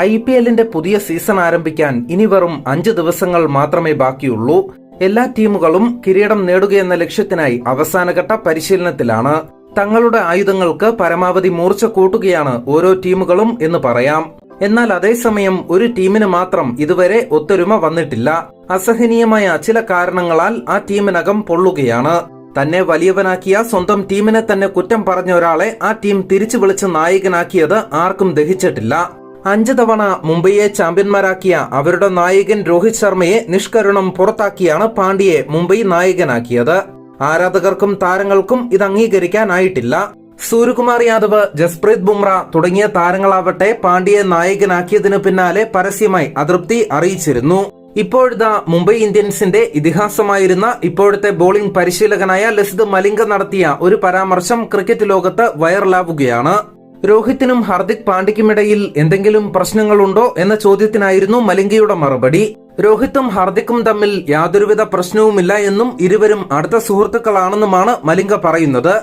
I P എല്ലിന്റെ പുതിയ season ആരംഭിക്കാൻ ഇനി വെറും അഞ്ച് ദിവസങ്ങൾ മാത്രമേ ബാക്കിയുള്ളൂ. എല്ലാ ടീമുകളും കിരീടം നേടുകയെന്ന ലക്ഷ്യത്തിനായി അവസാനഘട്ട പരിശീലനത്തിലാണ്. തങ്ങളുടെ ആയുധങ്ങൾക്ക് പരമാവധി മൂർച്ച കൂട്ടുകയാണ് ഓരോ ടീമുകളും എന്ന് പറയാം. എന്നാൽ അതേസമയം ഒരു ടീമിന് മാത്രം ഇതുവരെ ഒത്തൊരുമ വന്നിട്ടില്ല. അസഹനീയമായ ചില കാരണങ്ങളാൽ ആ ടീമിനകം പൊള്ളുകയാണ്. തന്നെ വലിയവനാക്കിയ സ്വന്തം ടീമിനെ തന്നെ കുറ്റം പറഞ്ഞ ഒരാളെ ആ ടീം തിരിച്ചു വിളിച്ച് നായകനാക്കിയത് ആർക്കും ദഹിച്ചിട്ടില്ല. അഞ്ച് തവണ മുംബൈയെ ചാമ്പ്യന്മാരാക്കിയ അവരുടെ നായകൻ രോഹിത് ശർമ്മയെ നിഷ്കരുണം പുറത്താക്കിയാണ് പാണ്ഡ്യയെ മുംബൈ നായകനാക്കിയത്. ആരാധകർക്കും താരങ്ങൾക്കും ഇത് അംഗീകരിക്കാനായിട്ടില്ല. സൂര്യകുമാർ യാദവ് ജസ്പ്രീത് ബുംറ തുടങ്ങിയ താരങ്ങളാവട്ടെ പാണ്ഡ്യയെ നായകനാക്കിയതിനു പിന്നാലെ പരസ്യമായി അതൃപ്തി അറിയിച്ചിരുന്നു. ഇപ്പോഴത്തെ മുംബൈ ഇന്ത്യൻസിന്റെ ഇതിഹാസമായിരുന്ന ഇപ്പോഴത്തെ ബോളിംഗ് പരിശീലകനായ ലസിത് മലിംഗ നടത്തിയ ഒരു പരാമർശം ക്രിക്കറ്റ് ലോകത്ത് വൈറലാവുകയാണ്. രോഹിത്തിനും ഹാർദിക് പാണ്ഡ്യയ്ക്കുമിടയിൽ എന്തെങ്കിലും പ്രശ്നങ്ങളുണ്ടോ എന്ന ചോദ്യത്തിനായിരുന്നു മലിംഗയുടെ മറുപടി. രോഹിത്തും ഹാർദിക്കും തമ്മിൽ യാതൊരുവിധ പ്രശ്നവുമില്ല എന്നും ഇരുവരും അടുത്ത സുഹൃത്തുക്കളാണെന്നുമാണ് മലിംഗ പറയുന്നത്.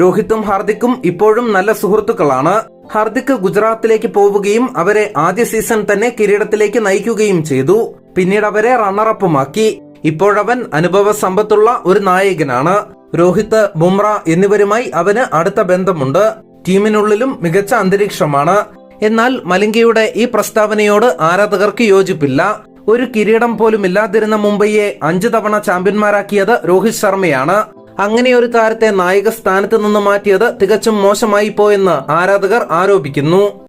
രോഹിത്തും ഹാർദിക്കും ഇപ്പോഴും നല്ല സുഹൃത്തുക്കളാണ്. ഹാർദിക് ഗുജറാത്തിലേക്ക് പോവുകയും അവരെ ആദ്യ സീസൺ തന്നെ കിരീടത്തിലേക്ക് നയിക്കുകയും ചെയ്തു. പിന്നീട് അവരെ റണ്ണറപ്പുമാക്കി. ഇപ്പോഴവൻ അനുഭവ സമ്പത്തുള്ള ഒരു നായകനാണ്. രോഹിത് ബുംറ എന്നിവരുമായി അവന് അടുത്ത ബന്ധമുണ്ട്. ടീമിനുള്ളിലും മികച്ച അന്തരീക്ഷമാണ്. എന്നാൽ മലിംഗയുടെ ഈ പ്രസ്താവനയോട് ആരാധകർക്ക് യോജിപ്പില്ല. ഒരു കിരീടം പോലും ഇല്ലാതിരുന്ന മുംബൈയെ അഞ്ചു തവണ ചാമ്പ്യന്മാരാക്കിയത് രോഹിത് ശർമ്മയാണ്. അങ്ങനെ ഒരു താരത്തെ നായക സ്ഥാനത്ത് നിന്ന് മാറ്റിയത് തികച്ചും മോശമായി പോയെന്ന് ആരാധകർ ആരോപിക്കുന്നു.